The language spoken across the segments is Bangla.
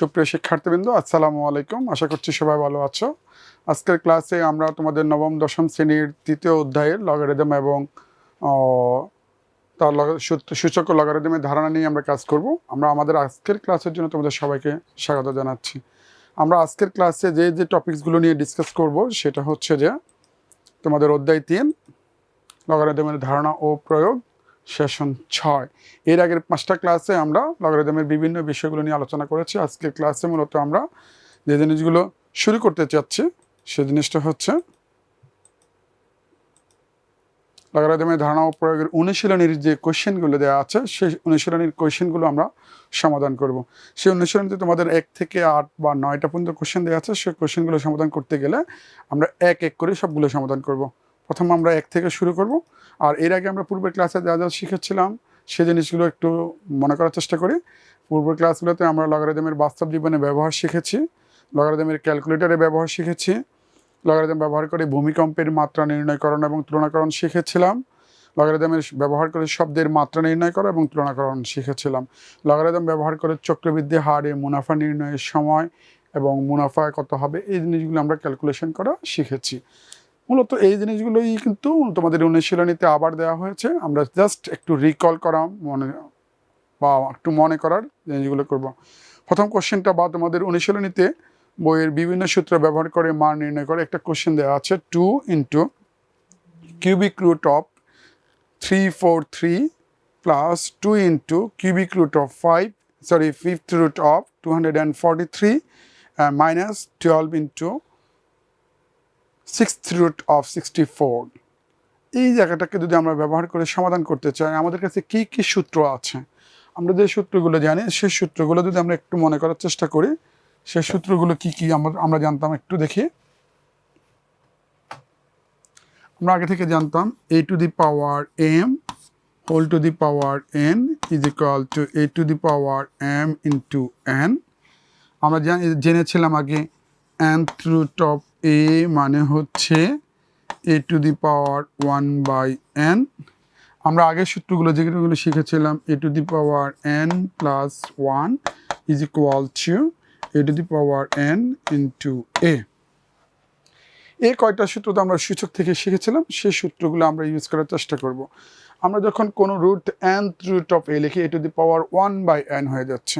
সুপ্রিয় শিক্ষার্থীবৃন্দ, আসসালামু আলাইকুম। আশা করছি সবাই ভালো আছো। আজকের ক্লাসে আমরা তোমাদের নবম, দশম শ্রেণির তৃতীয় অধ্যায়ের লগারিদম এবং তার সূচক লগারিদমের ধারণা নিয়ে আমরা কাজ করব। আমরা আমাদের আজকের ক্লাসের জন্য তোমাদের সবাইকে স্বাগত জানাচ্ছি। আমরা আজকের ক্লাসে যে যে টপিকসগুলো নিয়ে ডিসকাস করব, সেটা হচ্ছে যে, তোমাদের অধ্যায় তিন লগারিদমের ধারণা ও প্রয়োগ সেশন ছয়। এর আগের পাঁচটা ক্লাসে আমরা লগারিদমের বিভিন্ন বিষয়গুলো নিয়ে আলোচনা করেছি। আজকের ক্লাসে মূলত আমরা যে জিনিসগুলো শুরু করতে চাচ্ছি, সে জিনিসটা হচ্ছে লগারিদমের ধারণা ও প্রয়োগের অনুশীলনীর যে কোশ্চেনগুলো দেওয়া আছে, সেই অনুশীলনীর কোশ্চেনগুলো আমরা সমাধান করব। সেই অনুশীলনীতে তোমাদের এক থেকে আট বা নয়টা পর্যন্ত কোশ্চেন দেওয়া আছে। সেই কোশ্চেনগুলো সমাধান করতে গেলে আমরা এক এক করে সবগুলো সমাধান করব। প্রথম আমরা এক থেকে শুরু করব। আর এর আগে আমরা পূর্বের ক্লাসে যা যা শিখেছিলাম সেই জিনিসগুলো একটু মনে করার চেষ্টা করি। পূর্বের ক্লাসগুলোতে আমরা লগারিদমের বাস্তব জীবনে ব্যবহার শিখেছি লগারিদমের ক্যালকুলেটরে ব্যবহার শিখেছি লগারিদম ব্যবহার করে ভূমিকম্পের মাত্রা নির্ণয়করণ এবং তুলনাকরণ শিখেছিলাম লগারিদমের ব্যবহার করে শব্দের মাত্রা নির্ণয় করা এবং তুলনাকরণ শিখেছিলাম লগারিদম ব্যবহার করে চক্রবৃদ্ধি হারে মুনাফা নির্ণয়ের সময় এবং মুনাফা কত হবে, এই জিনিসগুলো আমরা ক্যালকুলেশন করা শিখেছি। মূলত এই জিনিসগুলোই কিন্তু তোমাদের অনুশীলনীতে আবার দেওয়া হয়েছে। আমরা জাস্ট একটু রিকল করা মনে বা একটু মনে করার জিনিসগুলো করব। প্রথম কোশ্চেনটা বা তোমাদের অনুশীলনীতে বইয়ের বিভিন্ন সূত্র ব্যবহার করে মান নির্ণয় করে একটা কোশ্চেন দেওয়া আছে two into cubic root of three four three plus two into cubic root of five sorry fifth root of two hundred and forty three minus twelve into sixth root of sixty four এই জায়গাটাকে যদি আমরা ব্যবহার করে সমাধান করতে চাই, আমাদের কাছে কি কি সূত্র আছে? আমরা যে সূত্রগুলো জানি সেই সূত্রগুলো যদি আমরা একটু মনে করার চেষ্টা করি সেই সূত্রগুলো কি কি আমরা আমরা জানতাম একটু দেখি। আমরা আগে থেকে জানতাম a to the power m whole to the power n is equal to a to the power m into n আমরা জেনেছিলাম আগে nth রুট অফ এ মানে হচ্ছে a to the power one by n আমরা আগের সূত্রগুলো যেগুলো শিখেছিলাম a to the power n plus one is equal to a to the power n into a এই কয়টা সূত্র তো আমরা সূচক থেকে শিখেছিলাম, সেই সূত্রগুলো আমরা ইউজ করার চেষ্টা করব। আমরা যখন কোনো root n root of a লিখি a to the power one by n হয়ে যাচ্ছে।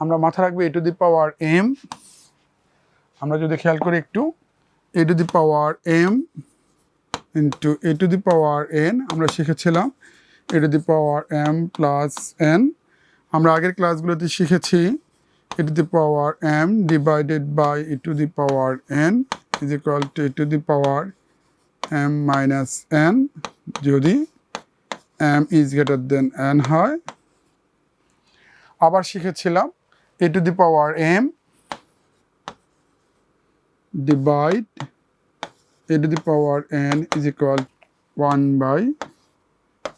আমরা মাথা রাখব এ টু দি পাওয়ার এম আমরা যদি খেয়াল করি একটু a to the power m into a to the power n আমরা শিখেছিলাম a to the power m plus n আমরা আগের ক্লাসগুলোতে শিখেছি a to the power m divided by a to the power n is equal to a to the power m minus n যদি m is greater than n হয়, আবার শিখেছিলাম a to the power m divide a to the power n is equal 1 by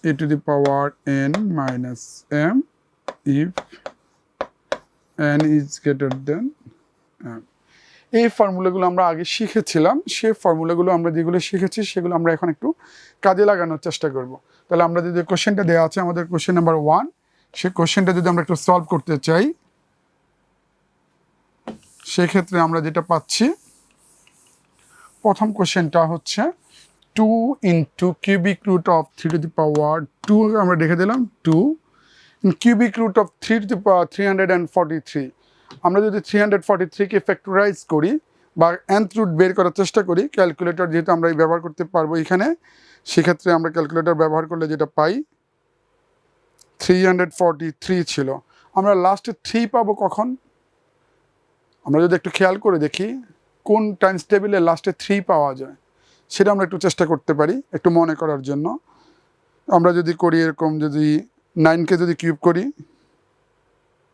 a to the power n minus m if n is greater than m. এই ফর্মুলাগুলো আমরা আগে শিখেছিলাম। সেই ফর্মুলাগুলো আমরা যেগুলো শিখেছি, সেগুলো আমরা এখন একটু কাজে লাগানোর চেষ্টা করব। তাহলে আমরা যদি কোশ্চেনটা দেওয়া আছে আমাদের কোশ্চেন নাম্বার ওয়ান, সেই কোশ্চেনটা যদি আমরা একটু সলভ করতে চাই, সেক্ষেত্রে আমরা যেটা পাচ্ছি প্রথম কোশ্চেনটা হচ্ছে two into cubic root of three to the power two আমরা দেখে দিলাম two cubic root of three to the power three hundred and forty three আমরা যদি থ্রি হান্ড্রেড ফর্টি থ্রিকে ফ্যাক্টরাইজ করি বা nth রুট বের করার চেষ্টা করি ক্যালকুলেটর যেহেতু আমরা এই ব্যবহার করতে পারব এখানে, সেক্ষেত্রে আমরা ক্যালকুলেটর ব্যবহার করলে যেটা পাই থ্রি হান্ড্রেড ফর্টি থ্রি ছিল। আমরা লাস্টে থ্রি পাবো কখন? আমরা যদি একটু খেয়াল করে দেখি কোন টাইমস টেবিলে লাস্টে থ্রি পাওয়া যায়, সেটা আমরা একটু চেষ্টা করতে পারি, একটু মনে করার জন্য। আমরা যদি করি এরকম যদি নাইনকে যদি কিউব করি,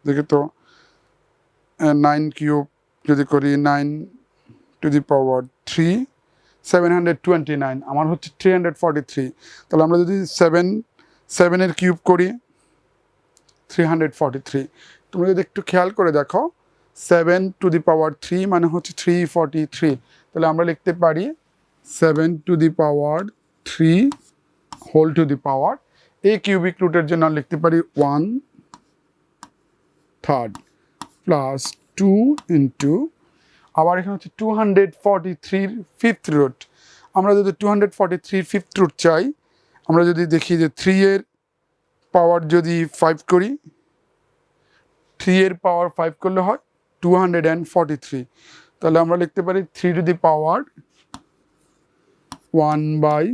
দেখে তো নাইন কিউব যদি করি nine to the power three seven hundred twenty nine আমার হচ্ছে থ্রি হান্ড্রেড ফর্টি থ্রি তাহলে আমরা যদি সেভেন সেভেনের কিউব করি থ্রি হান্ড্রেড ফর্টি থ্রি তোমরা যদি একটু খেয়াল করে দেখো seven to the power three মানে হচ্ছে থ্রি ফর্টি থ্রি তাহলে আমরা লিখতে পারি seven to the power three whole to the power এই কিউবিক রুটের জন্য লিখতে পারি one third plus two into আবার এখানে হচ্ছে টু হান্ড্রেড ফর্টি থ্রির ফিফথ রুট আমরা যদি টু হান্ড্রেড ফর্টি থ্রির ফিফথ রুট চাই, আমরা যদি দেখি যে থ্রি এর পাওয়ার যদি ফাইভ করি থ্রি এর পাওয়ার ফাইভ করলে হয় two hundred and forty three তাহলে আমরা লিখতে পারি three to the power one by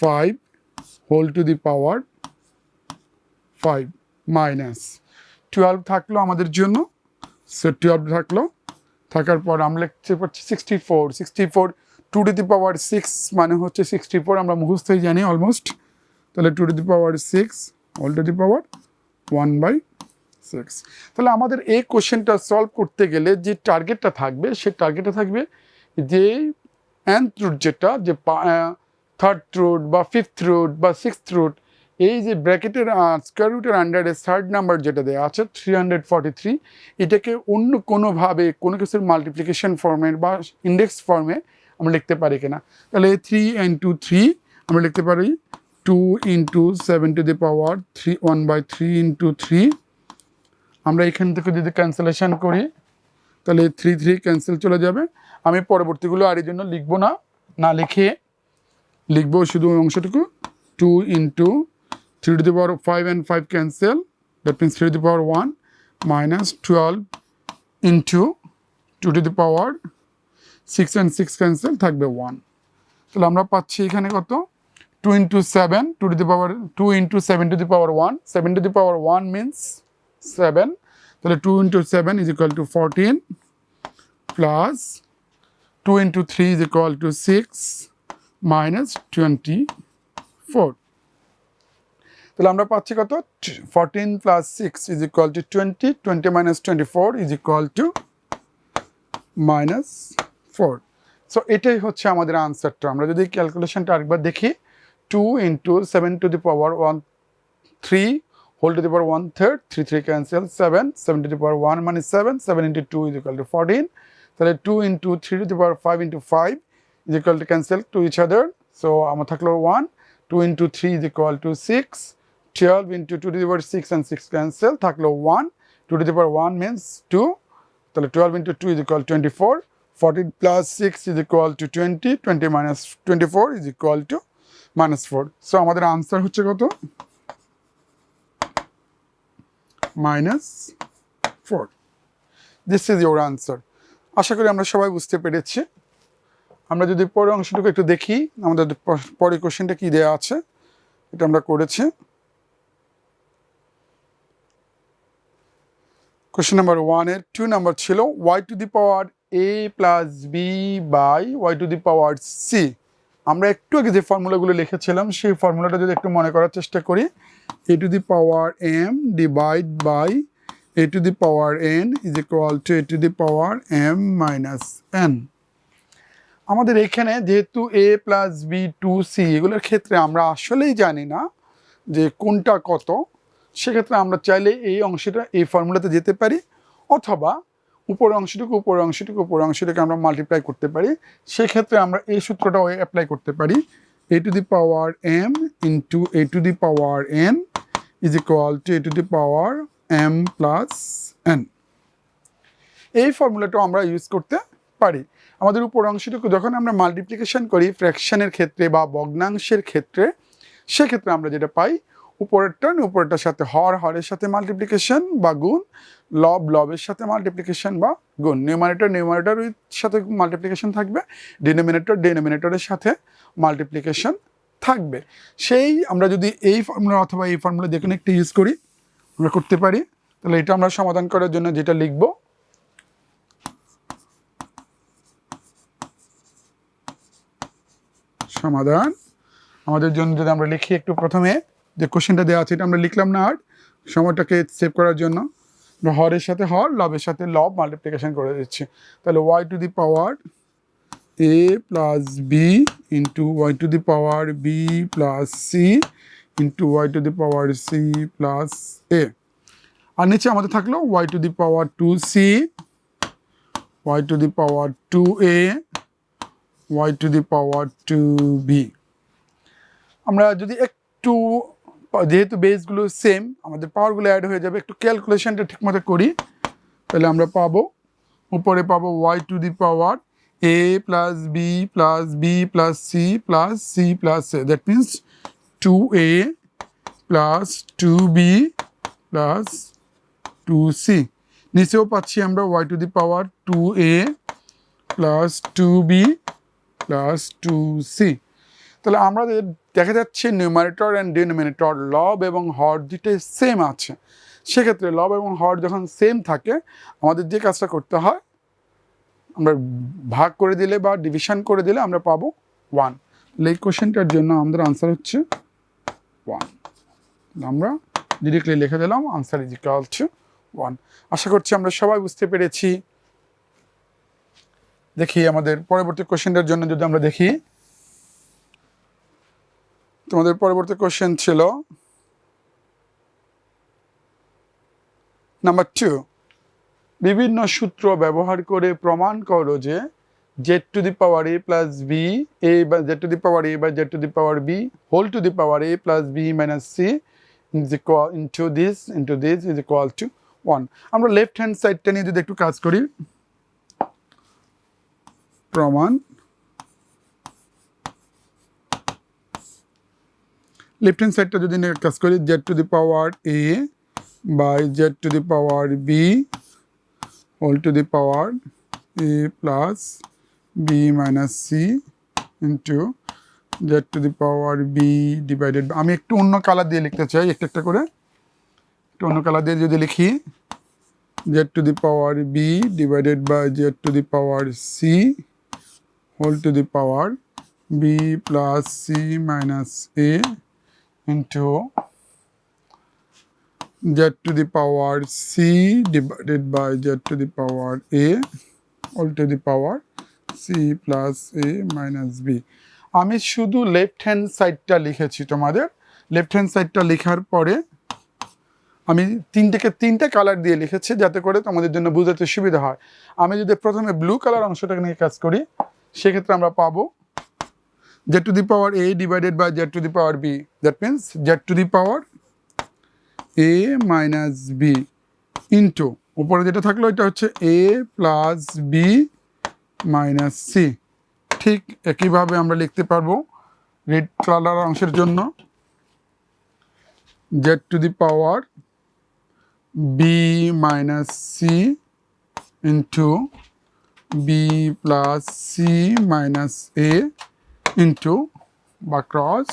five whole to the power five minus twelve থাকল আমাদের জন্য সে টুয়েলভ থাকল। থাকার পর আমরা লিখতে পারছি sixty four sixty four two to the power six মানে হচ্ছে সিক্সটি ফোর আমরা মুখস্থই জানি অলমোস্ট তাহলে two to the power six all to the power one by six তাহলে আমাদের এই কোশ্চেনটা সলভ করতে গেলে যে টার্গেটটা থাকবে সে টার্গেটটা থাকবে যে অ্যান্থ রুট যেটা, যে থার্ড রুট বা ফিফথ রুট বা সিক্সথ রুট এই যে ব্র্যাকেটের স্কোয়ার রুটের আন্ডারে থার্ড নাম্বার যেটা দেওয়া আছে থ্রি হান্ড্রেড ফর্টি থ্রি এটাকে অন্য কোনোভাবে, কোনো কিছুর মাল্টিপ্লিকেশন ফর্মে বা ইন্ডেক্স ফর্মে আমরা লিখতে পারি কিনা। তাহলে থ্রি ইন্টু থ্রি আমরা লিখতে পারি two into seven to the power three one by three into three আমরা এখান থেকে যদি ক্যান্সেলেশন করি, তাহলে থ্রি থ্রি ক্যান্সেল চলে যাবে। আমি পরবর্তীগুলো আর এই জন্য লিখব না না লিখে লিখব শুধু অংশটুকু। Two into three to the power five and five cancel that means three to the power one minus twelve into two to the power six and six cancel থাকবে ওয়ান তাহলে আমরা পাচ্ছি এখানে কত? Two into seven two to the power two into seven to the power one seven to the power one means seven তাহলে two into seven is equal to fourteen plus two into three is equal to six minus twenty four তাহলে আমরা পাচ্ছি কত? Fourteen plus six is equal to twenty twenty minus twenty four is equal to minus four so এটাই হচ্ছে আমাদের আনসারটা আমরা যদি ক্যালকুলেশনটা আরেকবার দেখি two into seven to the power one three whole to the power one third, three three cancel, seven seven to the power one মানে seven seven into two is equal to fourteen, তাহলে two into three to the power five into five is equal to cancel to each other. So আমার থাকল one, two into three is equal to six, twelve into two to the power six and six cancel, থাকল one, two to the power one means two, তাহলে twelve into two is equal twenty four, fourteen plus six is equal to twenty twenty minus twenty four is equal to minus four. So আমাদের আনসার হচ্ছে কত? Minus four this is your answer আশা করি আমরা সবাই বুঝতে পেরেছি। আমরা যদি পরের অংশটুকু একটু দেখি, আমাদের পরের কোশ্চেনটা কি দেওয়া আছে, এটা আমরা করেছি। কোশ্চেন নাম্বার ওয়ানের টু নাম্বার ছিল y to the power a plus b by y to the power c আমরা একটু আগে যে ফর্মুলাগুলো লিখেছিলাম, সেই ফর্মুলাটা যদি একটু মনে করার চেষ্টা করি a to the power m divide by a to the power n is equal to a to the power m minus n আমাদের এখানে যেহেতু a plus b to c এগুলোর ক্ষেত্রে আমরা আসলেই জানি না যে কোনটা কত, সেক্ষেত্রে আমরা চাইলে এই অংশটা এই ফর্মুলাতে যেতে পারি, অথবা উপরের অংশটুকু উপরের অংশটুকু উপরের অংশটুকু আমরা মাল্টিপ্লাই করতে পারি, সেক্ষেত্রে আমরা এই সূত্রটাও অ্যাপ্লাই করতে পারি। A to the power m into a to the power n is equal to a to the power m plus n এই ফর্মুলাটাও আমরা ইউজ করতে পারি। আমাদের উপর অংশটুকু যখন আমরা মাল্টিপ্লিকেশন করি ফ্র্যাকশনের ক্ষেত্রে বা ভগ্নাংশের ক্ষেত্রে, সেক্ষেত্রে আমরা যেটা পাই উপরেরটা উপরেরটার সাথে হর, হরের সাথে মাল্টিপ্লিকেশন বা গুণ, লব, লবের সাথে মাল্টিপ্লিকেশন বা গুণ। নিউমারেটর নিউমারেটরের সাথে মাল্টিপ্লিকেশন থাকবে ডিনোমিনেটর ডিনোমিনেটরের সাথে মাল্টিপ্লিকেশন থাকবে। সেই আমরা যদি এই ফর্মুলা অথবা এই ফর্মুলা যে কোনো একটা ইউজ করি, আমরা করতে পারি। তাহলে এটা আমরা সমাধান করার জন্য যেটা লিখব, সমাধান। আমাদের জন্য যদি আমরা লিখি একটু প্রথমে, যে কোশ্চেনটা দেওয়া আছে, এটা আমরা লিখলাম না আর, সময়টাকে সেভ করার জন্য। হরের সাথে হর, লবের সাথে লব মাল্টিপ্লিকেশন করে দিচ্ছি। তাহলে y to the power a plus b into y to the power b plus c into y to the power c plus a আর নিচে আমাদের থাকল the power two c y to the power two a y to the power 2b আমরা যদি একটু, যেহেতু বেসগুলো সেম আমাদের পাওয়ারগুলো অ্যাড হয়ে যাবে, একটু ক্যালকুলেশনটা ঠিকমতো করি, তাহলে আমরা পাবো, উপরে পাবো y to the power plus b plus c plus c plus a that means two a plus two b plus two c নিচেও পাচ্ছি আমরা y to the power two a plus two b plus two c তাহলে আমাদের দেখা যাচ্ছে নিউমারেটর অ্যান্ড ডিনোমিনেটর লব এবং হর দুটোই সেম আছে। সেক্ষেত্রে লব এবং হর যখন সেম থাকে, আমাদের যে কাজটা করতে হয় আমরা ভাগ করে দিলে বা ডিভিশন করে দিলে আমরা পাবো ওয়ান এই কোশ্চেনটার জন্য আমাদের আনসার হচ্ছে ওয়ান আমরা ডিরেক্টলি লিখে দিলাম answer is equal to one আশা করছি আমরা সবাই বুঝতে পেরেছি। দেখি আমাদের পরবর্তী কোশ্চেনটার জন্য যদি আমরা দেখি। তোমাদের পরবর্তী কোশ্চেন ছিল নাম্বার টু বিভিন্ন সূত্র ব্যবহার করে প্রমাণ করো যে z to the power a plus b a বা z to the power a বা z to the power b whole to the power a plus b minus c is equal into this into this is equal to one আমরা লেফট হ্যান্ড সাইডটা নিয়ে যদি একটু কাজ করি, প্রমাণ। লেফট হ্যান্ড সাইডটা যদি কাজ করি z to the power a by z to the power b whole to the power a plus b minus c into z to the power b divided আমি একটু অন্য কালার দিয়ে লিখতে চাই, একটা একটা করে। একটু অন্য কালার দিয়ে যদি লিখি z to the power b divided by z to the power c whole to the power b plus c minus a into z to the power c divided by z to the power a, all to the power c plus a minus b. আমি শুধু লেফট হ্যান্ড সাইডটা লিখেছি তোমাদের। লেফট হ্যান্ড সাইডটা লেখার পরে আমি তিনটেকে তিনটে কালার দিয়ে লিখেছি যাতে করে তোমাদের জন্য বুঝাতে সুবিধা হয়। আমি যদি প্রথমে ব্লু কালার অংশটাকে নিয়ে কাজ করি, সেক্ষেত্রে আমরা পাবো z to the power a divided by z to the power b. That means z to the power a minus b into, উপরে যেটা থাকল এটা হচ্ছে a plus b minus c ঠিক একইভাবে আমরা লিখতে পারব রেড কালার অংশের জন্য। Z to the power b minus c into b plus c minus a into বা ক্রস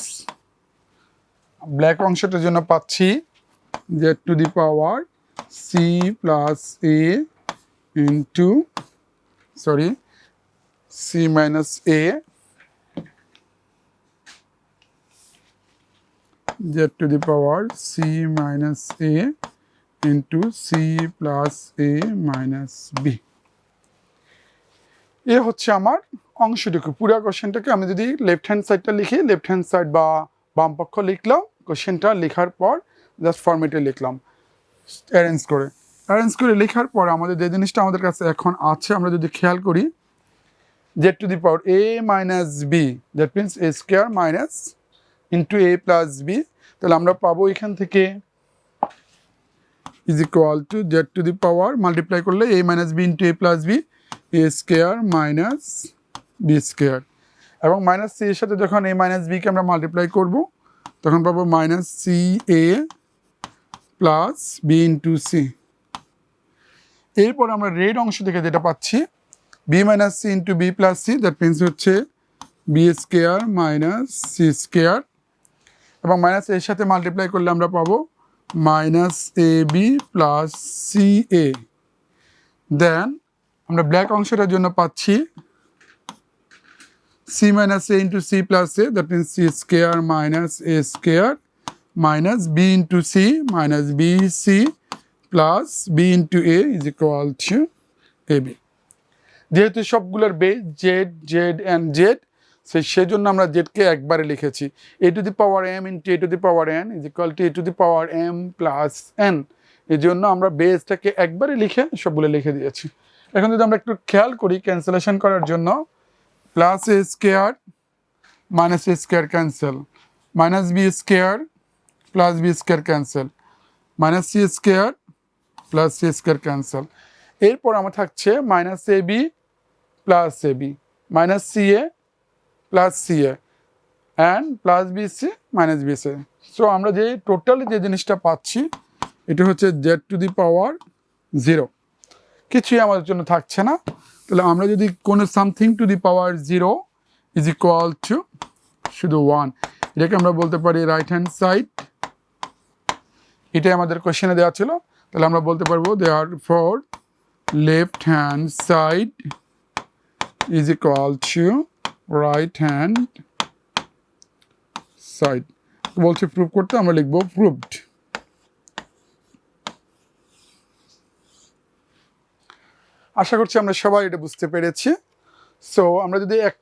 ব্ল্যাক অংশটার জন্য পাচ্ছি z to the power c plus a into sorry c minus a z to the power c minus a into c plus a minus b এ হচ্ছে আমার অংশটুকু। পুরো কোশ্চেনটাকে আমি যদি লেফট হ্যান্ড সাইডটা লিখি লেফট হ্যান্ড সাইড বা বাম পক্ষ লিখলাম কোশ্চেনটা লেখার পর জাস্ট ফর্মেটে লিখলাম। অ্যারেঞ্জ করে। অ্যারেঞ্জ করে লেখার পর আমাদের যে জিনিসটা আমাদের কাছে এখন আছে, আমরা যদি খেয়াল করি z to the power a minus b that means a square minus into a plus b তাহলে আমরা পাবো এখান থেকে is equal to z to the power multiply করলে a minus b into a plus b a square minus b square এবং মাইনাস সি এর সাথে যখন এ মাইনাস বিকে আমরা মাল্টিপ্লাই করব, তখন পাবো minus c a plus b into c এরপর আমরা রেড অংশ থেকে যেটা পাচ্ছি b minus c into b plus c that means হচ্ছে b square minus c square এবং মাইনাস এর সাথে মাল্টিপ্লাই করলে আমরা পাবো minus a b plus c a then আমরা ব্ল্যাক অংশটার জন্য পাচ্ছি c minus a into c plus a that means c square minus a square. Minus b into c minus bc plus b into a is equal to ab যেহেতু সবগুলোর base z z and z সেই সেজন্য আমরা জেডকে একবারে লিখেছি। A to the power m into a to the power n is equal to a to the power m plus n এই জন্য আমরা বেসটাকে একবারে লিখে সবগুলো লিখে দিয়েছি। এখন যদি আমরা একটু খেয়াল করি ক্যান্সেলেশন করার জন্য plus a square minus a square cancel minus b square plus b square cancel minus c square plus c square cancel এরপর আমার থাকছে minus a b plus a b minus c a plus c a and plus b c minus b c so আমরা যে টোটালি যে জিনিসটা পাচ্ছি, এটা হচ্ছে z to the power zero কিছুই আমাদের জন্য থাকছে না। তাহলে আমরা যদি কোনো something to the power zero is equal to শুধু ওয়ান এটাকে আমরা বলতে পারি রাইট হ্যান্ড সাইড এটাই আমাদের কোশ্চেনে দেওয়া ছিল। তাহলে আমরা বলতে পারব they are for left hand side is equal to right hand side বলছে প্রুভ করতে, আমরা লিখব প্রুভড আশা করছি আমরা সবাই এটা বুঝতে পেরেছি। সো আমরা যদি এক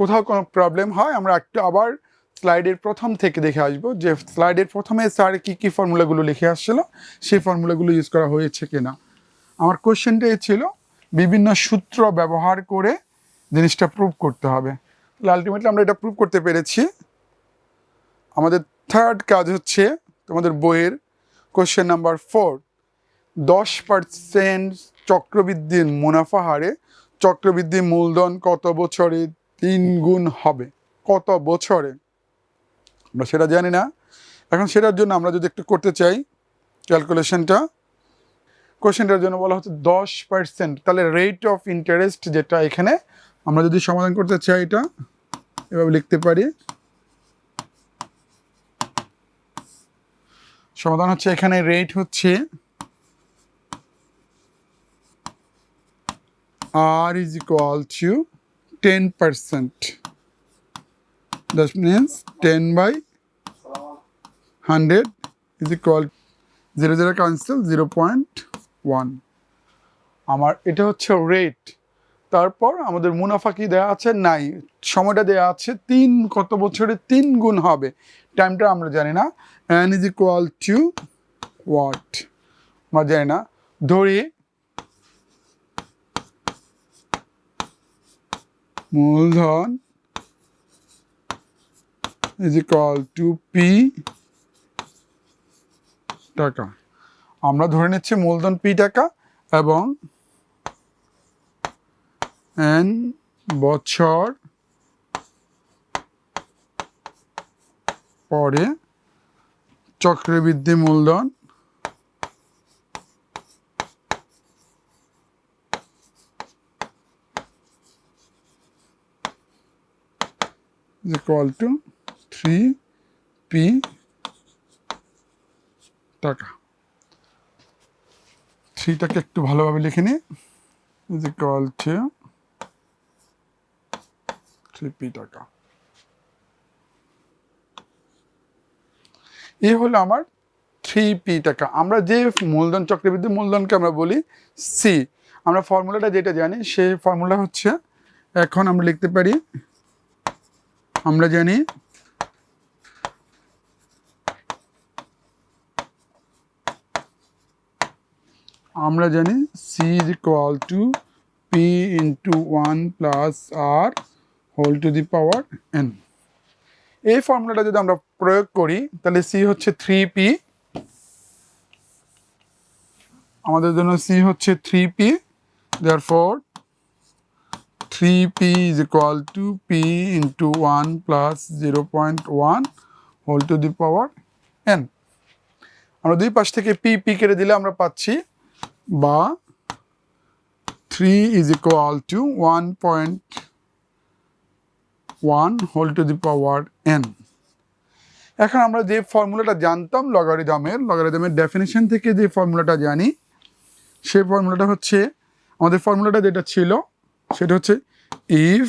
কোথাও কোনো প্রবলেম হয়, আমরা একটু আবার স্লাইডের প্রথম থেকে দেখে আসব যে স্লাইডের প্রথমে স্যার কী কী ফর্মুলাগুলো লিখে আসছিল, সেই ফর্মুলাগুলো ইউজ করা হয়েছে কিনা। আমার কোশ্চেনটাই ছিল বিভিন্ন সূত্র ব্যবহার করে জিনিসটা প্রুভ করতে হবে। তাহলে আলটিমেটলি আমরা এটা প্রুভ করতে পেরেছি। আমাদের থার্ড কাজ হচ্ছে তোমাদের বইয়ের কোশ্চেন নাম্বার ফোর দশ পার্সেন্ট চক্রবৃদ্ধির মুনাফা হারে চক্রবৃদ্ধি মূলধন কত বছরে তিন গুণ হবে? কত বছরে? আমরা সেটা জানি না এখন সেটার জন্য আমরা যদি একটু করতে চাই ক্যালকুলেশনটা কোশ্চেনটার জন্য বলা হচ্ছে দশ পার্সেন্ট তাহলে রেট অফ ইন্টারেস্ট যেটা এখানে, আমরা যদি সমাধান করতে চাই এটা, এভাবে লিখতে পারি সমাধান হচ্ছে এখানে রেট হচ্ছে R is equal to 10%. That means 10 by 100 is equal 0 0 cancel 0.1 আমার এটা হচ্ছে রেট তারপর আমাদের মুনাফা কি দেওয়া আছে? নাই। সময়টা দেওয়া আছে তিন, কত বছরে তিন গুণ হবে? টাইমটা আমরা জানি না। N is equal to what আমরা জানি না। ধরি মূলধন ইজ ইকুয়াল টু পি টাকা। আমরা ধরে নিচ্ছি মূলধন পি টাকা এবং এন বছর পরে চক্রবৃদ্ধি মূলধন is equal to 3p টাকা। থ্রিটাকে একটু ভালোভাবে লিখে নিই is equal to three p টাকা। এই হলো আমার থ্রি পি টাকা। আমরা যে মূলধন, চক্রবৃদ্ধি মূলধনকে আমরা বলি সি আমরা ফর্মুলাটা যেটা জানি, সেই ফর্মুলা হচ্ছে, এখন আমরা লিখতে পারি, আমরা জানি আমরা জানি c is equal to p into one plus r whole to the power n এই ফর্মুলাটা যদি আমরা প্রয়োগ করি, তাহলে সি হচ্ছে থ্রি পি আমাদের জন্য সি হচ্ছে three p therefore 3p is equal to p into 1 plus 0.1 whole to the power n. আমরা দুই পাশ থেকে পি পি কেটে দিলে আমরা পাচ্ছি বা 3 is equal to 1.1 whole to the power n. এখন আমরা যে ফর্মুলাটা জানতাম, লগারিদমের লগারিদমের ডেফিনেশন থেকে যে ফর্মুলাটা জানি, সেই ফর্মুলাটা হচ্ছে, আমাদের ফর্মুলাটা যেটা ছিল, সেটা হচ্ছে if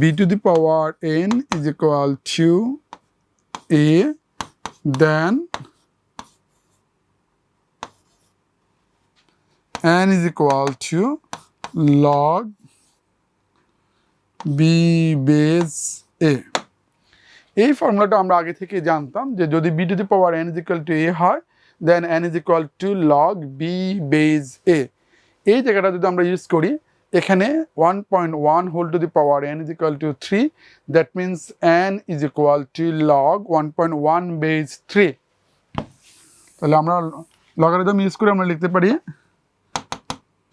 b to the power n is equal to a then n is equal to log b base a. এই ফর্মুলাটা আমরা আগে থেকে জানতাম যে যদি b to the power n is equal to a হয় then n is equal to log b base a এই জায়গাটা যদি আমরা ইউজ করি, এখানে one point one whole to the power n is equal to three that means n is equal to log one point one base three তাহলে আমরা লগারিদম ইউজ করে আমরা লিখতে পারি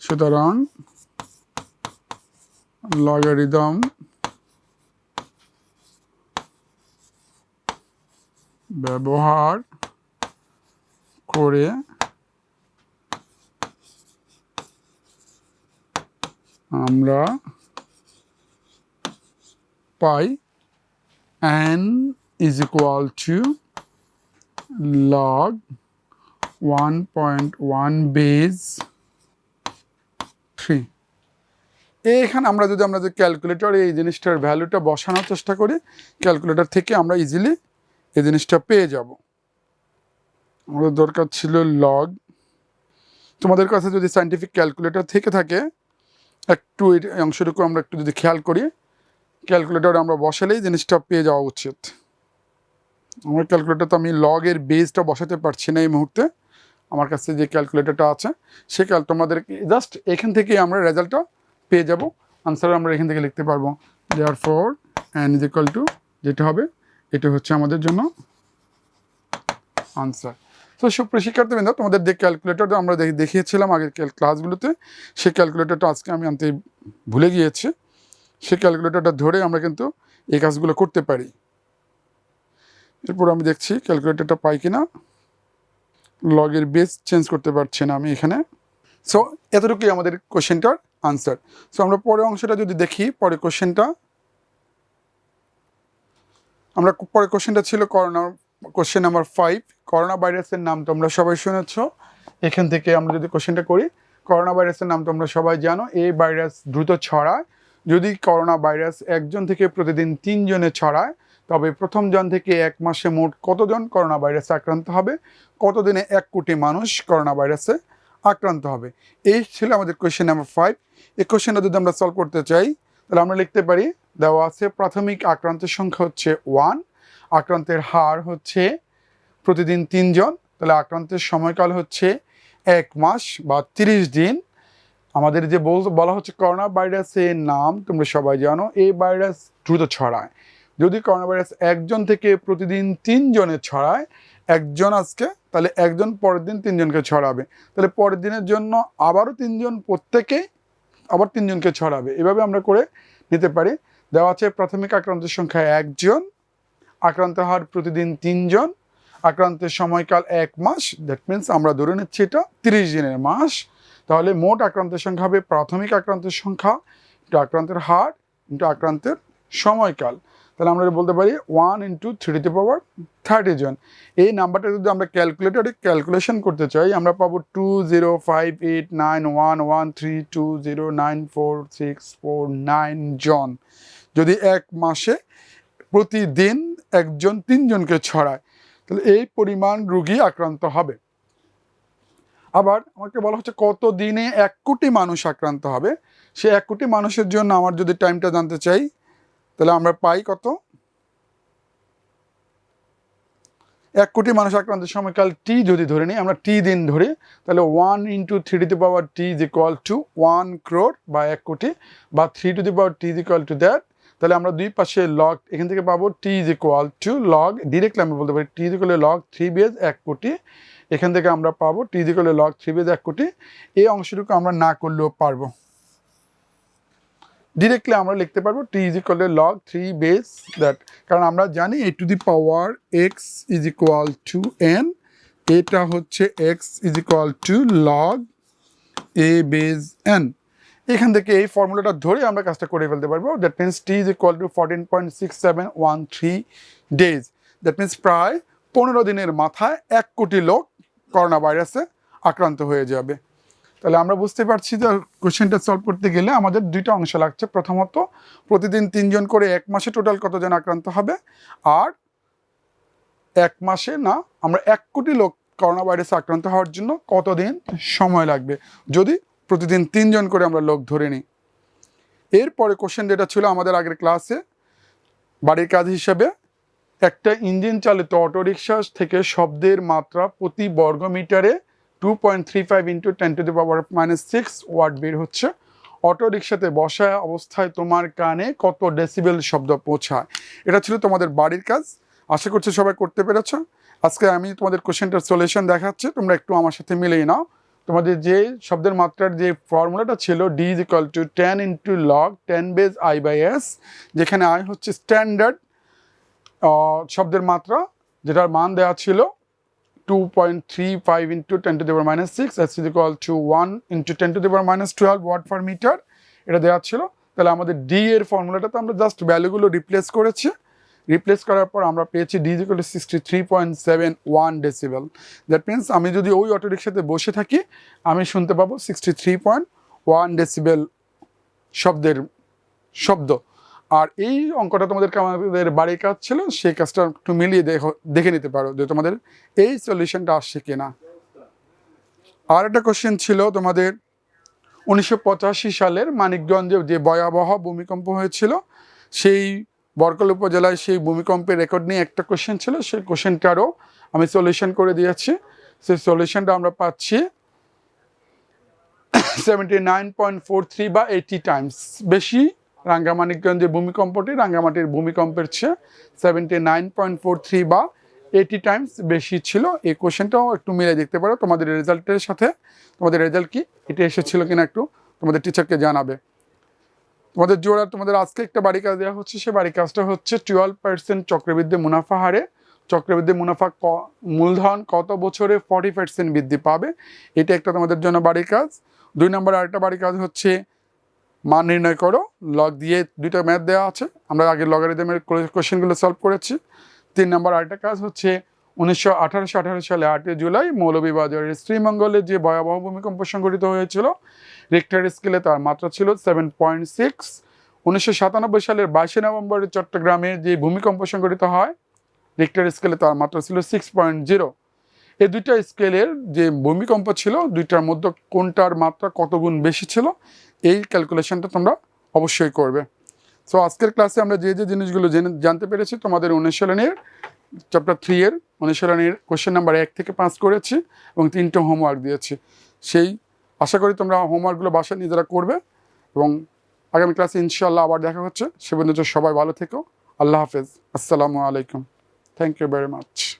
সুতরাং লগারিদম ব্যবহার করে আমরা পাই n is equal to log 1.1 base 3 এখানে আমরা যদি আমরা যে ক্যালকুলেটরে এই জিনিসটার ভ্যালুটা বসানোর চেষ্টা করি ক্যালকুলেটর থেকে আমরা ইজিলি এই জিনিসটা পেয়ে যাব। আমাদের দরকার ছিল লগ তোমাদের কাছে যদি সাইন্টিফিক ক্যালকুলেটর থেকে থাকে, একটু এই অংশটুকু আমরা একটু যদি খেয়াল করি ক্যালকুলেটরে আমরা বসালেই জিনিসটা পেয়ে যাওয়া উচিত। আমার ক্যালকুলেটর তো আমি লগের বেসটা বসাতে পারছি না এই মুহূর্তে। আমার কাছে যে ক্যালকুলেটরটা আছে সে ক্যাল তোমাদের জাস্ট এখান থেকে আমরা রেজাল্টটা পেয়ে যাব। আনসার আমরা এখান থেকে লিখতে পারব। Therefore and is equal to যেটা হবে, এটা হচ্ছে আমাদের জন্য আনসার তো সুপ্রিয় শিক্ষার্থীবৃন্দ, তোমাদের যে ক্যালকুলেটরটা আমরা দেখে- দেখিয়েছিলাম আগের ক্লাসগুলোতে সেই ক্যালকুলেটরটা আজকে আমি আনতে ভুলে গিয়েছি। সেই ক্যালকুলেটরটা ধরে আমরা কিন্তু এই কাজগুলো করতে পারি। এরপর আমি দেখছি ক্যালকুলেটরটা পাই কিনা। লগের বেস চেঞ্জ করতে পারছি না আমি এখানে। সো এতটুকুই আমাদের কোশ্চেনটার আনসার সো আমরা পরের অংশটা যদি দেখি, পরের কোশ্চেনটা আমরা পরে কোশ্চেনটা ছিল corona question number five corona ভাইরাসের নাম তোমরা সবাই শুনেছ। এখান থেকে আমরা যদি কোশ্চেনটা করি করোনা ভাইরাসের নাম তোমরা সবাই জানো, এই ভাইরাস দ্রুত ছড়ায়। যদি করোনা ভাইরাস একজন থেকে প্রতিদিন তিনজনে ছড়ায় তবে প্রথম জন থেকে এক মাসে মোট কতজন করোনা ভাইরাসে আক্রান্ত হবে? কতদিনে এক কোটি মানুষ করোনা ভাইরাসে আক্রান্ত হবে? এই ছিল আমাদের কোয়েশ্চেন নাম্বার ফাইভ এই কোয়েশ্চেনটা যদি আমরা সলভ করতে চাই, তাহলে আমরা লিখতে পারি, দেওয়া আছে প্রাথমিক আক্রান্তের সংখ্যা হচ্ছে ওয়ান আক্রান্তের হার হচ্ছে প্রতিদিন তিনজন তাহলে আক্রান্তের সময়কাল হচ্ছে এক মাস বা তিরিশ দিন। আমাদের যে বল- হচ্ছে করোনা ভাইরাসের নাম, তোমরা সবাই জানো, এই ভাইরাস দ্রুত ছড়ায়। যদি করোনা ভাইরাস একজন থেকে প্রতিদিন তিনজনে ছড়ায়, একজন আজকে, তাহলে একজন পরের দিন তিনজনকে ছড়াবে। তাহলে পরের দিনের জন্য আবারও তিনজন প্রত্যেকে আবার তিনজনকে ছড়াবে। এভাবে আমরা করে নিতে পারি। দেওয়া আছে প্রাথমিক আক্রান্তের সংখ্যা একজন, আক্রান্ত হার প্রতিদিন তিনজন, আক্রান্তের সময়কাল এক মাস দ্যাট মিন্স আমরা ধরে নিচ্ছি এটা তিরিশ দিনের মাস। তাহলে মোট আক্রান্তের সংখ্যা হবে প্রাথমিক আক্রান্তের সংখ্যা আক্রান্তের হার ইন্টু আক্রান্তের সময়কাল। তাহলে আমরা বলতে পারি ওয়ান ইন্টু থ্রিতে পাওয়ার থার্টি জন। এই নাম্বারটা যদি আমরা ক্যালকুলেটরে ক্যালকুলেশন করতে চাই, আমরা পাবো two zero five eight nine one one three two zero nine four six four nine জন। যদি এক মাসে প্রতিদিন একজন, তিনজনকে ছড়ায়, তাহলে এই পরিমাণ রুগী আক্রান্ত হবে। আবার আমাকে বলা হচ্ছে কত দিনে এক কোটি মানুষ আক্রান্ত হবে। সে এক কোটি মানুষের জন্য আমার যদি টাইমটা জানতে চাই তাহলে আমরা পাই কত? এক কোটি মানুষ আক্রান্তের সময়কাল টি যদি ধরে নিই, আমরা টি দিন ধরি, তাহলে one into three to the power t is equal to one crore বা এক কোটি, বা three to the power t is equal to that তাহলে আমরা দুই পাশে লগ এখান থেকে পাবো t is equal to log directly আমরা বলতে পারি t is equal log three base এক কোটি, এখান থেকে আমরা পাবো t is equal log three base এক কোটি, এই অংশটুকু আমরা না করলেও পারব। ডিরেক্টলি আমরা লিখতে পারব t is equal log three base that কারণ আমরা জানি a to the power x is equal to n এটা হচ্ছে x is equal to log a base n এখান থেকে এই ফর্মুলাটা ধরে আমরা কাজটা করে ফেলতে পারব। That means T is equal to fourteen point six seven one three days that means প্রায় পনেরো দিনের মাথায় এক কোটি লোক করোনা ভাইরাসে আক্রান্ত হয়ে যাবে। তাহলে আমরা বুঝতে পারছি যে কোশ্চেনটা সলভ করতে গেলে আমাদের দুইটা অংশ লাগছে। প্রথমত, প্রতিদিন তিনজন করে এক মাসে টোটাল কতজন আক্রান্ত হবে? আর এক মাসে না, আমরা এক কোটি লোক করোনা ভাইরাসে আক্রান্ত হওয়ার জন্য কতদিন সময় লাগবে? যদি প্রতিদিন তিনজন করে আমরা লোক ধরে নিই। এরপরে কোশ্চেন যেটা ছিল আমাদের আগের ক্লাসে বাড়ির কাজ হিসেবে একটা ইঞ্জিন চালিত অটোরিকশা থেকে শব্দের মাত্রা প্রতি বর্গ মিটারে two point three five into ten to the power minus six watt বের হচ্ছে। অটো রিক্সাতে বসা অবস্থায় তোমার কানে কত ডেসিবেল শব্দ পৌঁছায়। এটা ছিল তোমাদের বাড়ির কাজ। আশা করছি সবাই করতে পেরেছ। আজকে আমি তোমাদের কোশ্চেনটার সলিউশন দেখাচ্ছি। তোমরা একটু আমার সাথে মিলেই নাও। তোমাদের যে শব্দের মাত্রার যে ফর্মুলাটা ছিল D is equal to ten into log ten base I by S যেখানে আই হচ্ছে স্ট্যান্ডার্ড শব্দের মাত্রা, যেটার মান দেওয়া ছিল two point three five into ten to the power minus six S is equal to one into ten to the power minus twelve watt per metre এটা দেওয়া ছিল। তাহলে আমাদের ডি এর ফর্মুলাটাতে আমরা জাস্ট ভ্যালুগুলো রিপ্লেস করেছি। রিপ্লেস করার পর আমরা পেয়েছি D two sixty three point seven one decibel that means আমি যদি ওই অটো রিক্সাতে বসে থাকি, আমি শুনতে পাবো sixty three point one decibel শব্দের শব্দ। আর এই অঙ্কটা তোমাদেরকে আমাদের বাড়ির কাজ ছিল, সেই কাজটা একটু মিলিয়ে দেখো, দেখে নিতে পারো যে তোমাদের এই সলিউশনটা আসছে কিনা। আর একটা কোশ্চেন ছিল তোমাদের, উনিশশো পঁচাশি সালের মানিকগঞ্জে যে ভয়াবহ ভূমিকম্প হয়েছিল, সেই বরকল উপজেলায় সেই ভূমিকম্পের রেকর্ড নিয়ে একটা কোশ্চেন ছিল, সেই কোশ্চেনটারও আমি সলিউশন করে দিয়েছি। সেই সলিউশনটা আমরা পাচ্ছি seventy nine point four three বা এইটি টাইমস বেশি রাঙ্গামানিকগঞ্জের ভূমিকম্পটি রাঙ্গামাটির ভূমিকম্পের চেয়ে seventy nine point four three বা এইটি টাইমস বেশি ছিল। এই কোশ্চেনটাও একটু মিলে দেখতে পারো। তোমাদের রেজাল্টের সাথে তোমাদের রেজাল্ট কি? এটা এসেছিল কিনা একটু তোমাদের টিচারকে জানাবে। তোমাদের জোড়া, তোমাদের আজকে একটা বাড়ি কাজ দেওয়া হচ্ছে, সে বাড়ি কাজটা হচ্ছে টুয়েলভ পার্সেন্ট চক্রবৃদ্ধি মুনাফা হারে। চক্রবৃদ্ধি মুনাফা ক, মূলধন কত বছরে ফর্টি পার্সেন্ট বৃদ্ধি পাবে? এটা একটা তোমাদের জন্য বাড়ির কাজ। দুই নম্বর আরেকটা বাড়ির কাজ হচ্ছে মান নির্ণয় করো। লগ দিয়ে দুইটা ম্যাথ দেওয়া আছে। আমরা আগে লগারিদমের কোশ্চেনগুলো সলভ করেছি। তিন নম্বর আরেকটা কাজ হচ্ছে, উনিশশো আঠারোশো আঠারো সালে আটই জুলাই মৌলভীবাজারের শ্রীমঙ্গলে যে ভয়াবহ ভূমিকম্প সংঘটিত হয়েছিল রিক্টার স্কেলে তার মাত্রা ছিল সেভেন পয়েন্ট সিক্স উনিশশো সাতানব্বই সালের বাইশে নভেম্বরে চট্টগ্রামে যে ভূমিকম্প সংঘটিত হয় রিক্টার স্কেলে তার মাত্রা ছিল সিক্স পয়েন্ট জিরো এই দুইটা স্কেলের যে ভূমিকম্প ছিল, দুইটার মধ্যে কোনটার মাত্রা কত গুণ বেশি ছিল, এই ক্যালকুলেশনটা তোমরা অবশ্যই করবে। সো আজকের ক্লাসে আমরা যে যে জিনিসগুলো জেনে জানতে পেরেছি, তোমাদের অনুশীলনের চ্যাপ্টার থ্রি এর অনুশীলনের কোশ্চেন নাম্বার এক থেকে পাঁচ করেছি এবং তিনটে হোমওয়ার্ক দিয়েছি। সেই আশা করি তোমরা হোমওয়ার্কগুলো বাসায় নিজেরা করবে এবং আগামী ক্লাসে ইনশাল্লাহ আবার দেখা হচ্ছে। সে পর্যন্ত সবাই ভালো থেকো। আল্লাহ হাফেজ। আসসালামু আলাইকুম। Thank you very much